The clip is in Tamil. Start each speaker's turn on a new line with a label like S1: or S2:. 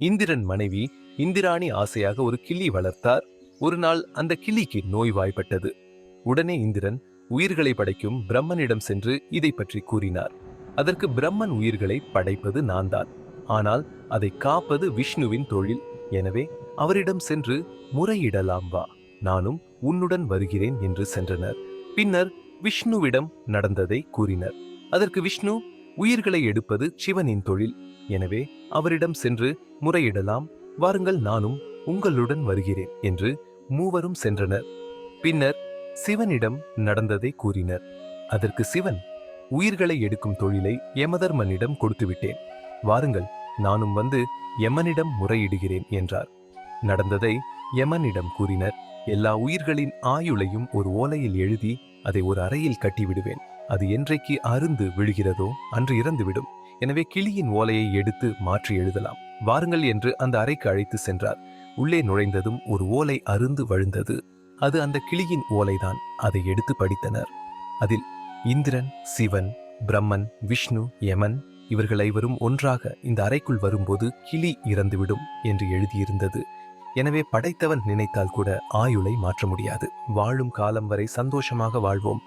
S1: இந்திரன் மனைவி இந்திராணி ஆசையாக ஒரு கிளி வளர்த்தார். ஒரு நாள் அந்த கிளிக்கு நோய்வாய்ப்பட்டது. உடனே இந்திரன் உயிர்களை படைக்கும் பிரம்மனிடம் சென்று இதை பற்றி கூறினார். அதற்கு பிரம்மன் உயிர்களை படைப்பது நான் தான் ஆனால் அதை காப்பது விஷ்ணுவின் தொழில். எனவே அவரிடம் சென்று முறையிடலாம் வா. நானும் உன்னுடன் வருகிறேன் என்று சென்றனர். பின்னர் விஷ்ணுவிடம் நடந்ததை கூறினர். அதற்கு விஷ்ணு உயிர்களை எடுப்பது சிவனின் தொழில். எனவே அவரிடம் சென்று முறையிடலாம் வாருங்கள் நானும் உங்களுடன் வருகிறேன் என்று மூவரும் சென்றனர். பின்னர் சிவனிடம் நடந்ததை கூறினர். அதற்கு சிவன் உயிர்களை எடுக்கும் தொழிலை யமதர்மனிடம் கொடுத்துவிட்டேன். வாருங்கள் நானும் வந்து யமனிடம் முறையிடுகிறேன் என்றார். நடந்ததை யமனிடம் கூறினர். எல்லா உயிர்களின் ஆயுளையும் ஒரு ஓலையில் எழுதி அதை ஒரு அறையில் கட்டிவிடுவேன். அது என்றைக்கு அருந்து விழுகிறதோ அன்று இறந்துவிடும். எனவே கிளியின் ஓலையை எடுத்து மாற்றி எழுதலாம். வாருங்கள் என்று அந்த அறைக்கு அழைத்து சென்றார். உள்ளே நுழைந்ததும் ஒரு ஓலை அருந்து வழுந்தது. அது அந்த கிளியின் ஓலைதான். அதை எடுத்து படித்தனர். அதில் இந்திரன் சிவன் பிரம்மன் விஷ்ணு யமன் இவர்கள் ஐவரும் ஒன்றாக இந்த அறைக்குள் வரும்போது கிளி இறந்துவிடும் என்று எழுதியிருந்தது. எனவே படைத்தவன் நினைத்தால் கூட ஆயுளை மாற்ற முடியாது. வாழும் காலம் வரை சந்தோஷமாக வாழ்வோம்.